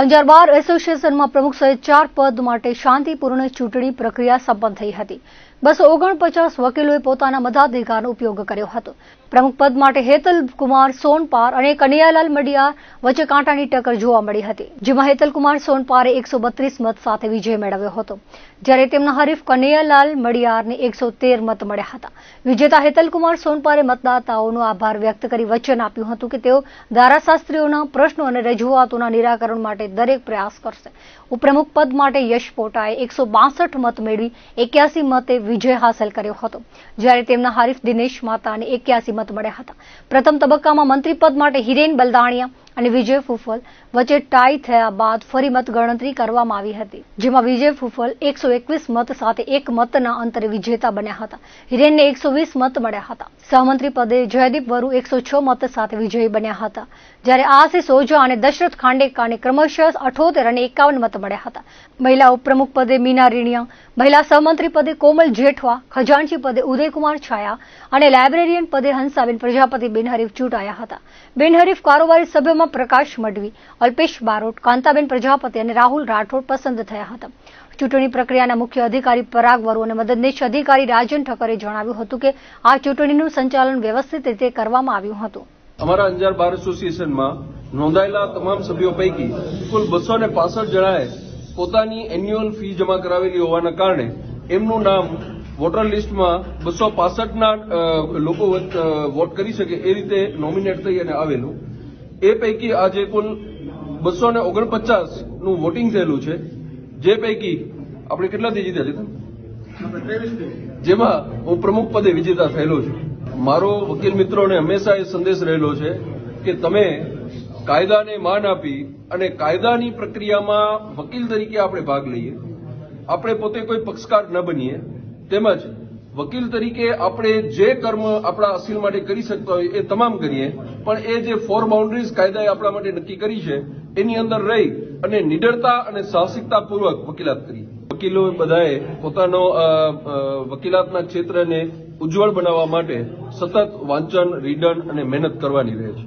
અંજાર બાર એસોસિએશનમાં પ્રમુખ સહિત ચાર પદ માટે શાંતિપૂર્ણ ચૂંટણી પ્રક્રિયા સંપન્ન થઈ હતી. બસો ઓગણપચાસ વકીલોએ પોતાના મતાધિકારનો ઉપયોગ કર્યો હતો. પ્રમુખ પદ માટે હેતલ કુમાર સોનપાર અને કનૈયાલાલ મડિયાર વચ્ચે કાંટાની ટક્કર જોવા મળી હતી, જેમાં હેતલ કુમાર સોનપારે એકસો બત્રીસ મત સાથે વિજય મેળવ્યો હતો. જ્યારે તેમના હરીફ કનૈયાલાલ મડિયારને એકસો તેર મત મળ્યા હતા. વિજેતા હેતલ કુમાર સોનપારે મતદાતાઓનો આભાર વ્યક્ત કરી વચન આપ્યું હતું કે તેઓ ધારાશાસ્ત્રીઓના પ્રશ્નો અને રજૂઆતોના નિરાકરણ માટે દરેક પ્રયાસ કરશે. ઉપપ્રમુખ પદ માટે યશ પોટાએ એકસો બાસઠ મત મેળવી એક્યાસી મતે વિજય હાંસલ કર્યો હતો. જ્યારે તેમના હરીફ દિનેશ માતાને એક્યાસી મત મળ્યા હતા. પ્રથમ તબક્કામાં મંત્રી પદ માટે હિરેન બલદાણિયા અને વિજય ફુફલ વચ્ચે ટાઈ થયા બાદ ફરી મતગણતરી કરવામાં આવી હતી, જેમાં વિજય ફુફલ એકસો એકવીસ મત સાથે એક મતના અંતરે વિજેતા બન્યા હતા. હિરેનને એકસો વીસ મત મળ્યા હતા. સહમંત્રી પદે જયદીપ વરુ એકસો છ મત સાથે વિજયી બન્યા હતા. જ્યારે આશિષ ઓઝા અને દશરથ ખાંડેકાને ક્રમશઃ અઠોતેર અને એકાવન મત મળ્યા હતા. મહિલા ઉપપ્રમુખ પદે મીના રીણિયા, મહિલા સહમંત્રી પદે કોમલ જેઠવા, ખજાનચી પદે ઉદયકુમાર છાયા અને લાઇબ્રેરિયન પદે હંસાબેન પ્રજાપતિ બિનહરીફ ચૂંટાયા હતા. બિનહરીફ કારોબારી સભ્યોમાં પ્રકાશ મડવી અલ્પેશ બારોટ, કાંતાબેન પ્રજાપતિ અને રાહુલ રાઠોડ પસંદ થયા હતા. ચૂંટણી પ્રક્રિયાના મુખ્ય અધિકારી પરાગ વરુ અને મદદનીશ અધિકારી રાજન ઠક્કરે જણાવ્યું હતું કે આ ચૂંટણીનું સંચાલન વ્યવસ્થિત રીતે કરવામાં આવ્યું હતું. અમારા અંજાર બાર એસોસિએશનમાં નોંધાયેલા તમામ સભ્યો પૈકી કુલ બસો ને પાસઠ જણાએ પોતાની એન્યુઅલ ફી જમા કરાવેલી હોવાના કારણે એમનું નામ વોટર લિસ્ટમાં બસો પાસઠના લોકો વોટ કરી શકે એ રીતે નોમિનેટ થઈ અને આવેલું. એ પૈકી આજે કુલ બસો ને ઓગણપચાસનું વોટિંગ થયેલું છે. જે પૈકી આપણે કેટલાથી જીત્યા છે જેમાં હું પ્રમુખ પદે વિજેતા થયેલો છું. મારો વકીલ મિત્રોને હંમેશા એ સંદેશ રહેલો છે કે તમે કાયદાને માન આપી અને કાયદાની પ્રક્રિયામાં વકીલ તરીકે આપણે ભાગ લઈએ. આપણે પોતે કોઈ પક્ષકાર ન બનીએ. તેમજ વકીલ તરીકે આપણે જે કર્મ આપણા અસીલ માટે કરી શકતા હોય એ તમામ કરીએ. પણ એ જે ફોર બાઉન્ડ્રીઝ કાયદાએ આપણા માટે નક્કી કરી છે, એની અંદર રહી અને નિડરતા અને સાહસિકતાપૂર્વક વકીલાત કરી. વકીલો બધાએ પોતાનો વકીલાતના ક્ષેત્રને ઉજ્જવળ બનાવવા માટે સતત વાંચન, રીડન અને મહેનત કરવાની રહે છે.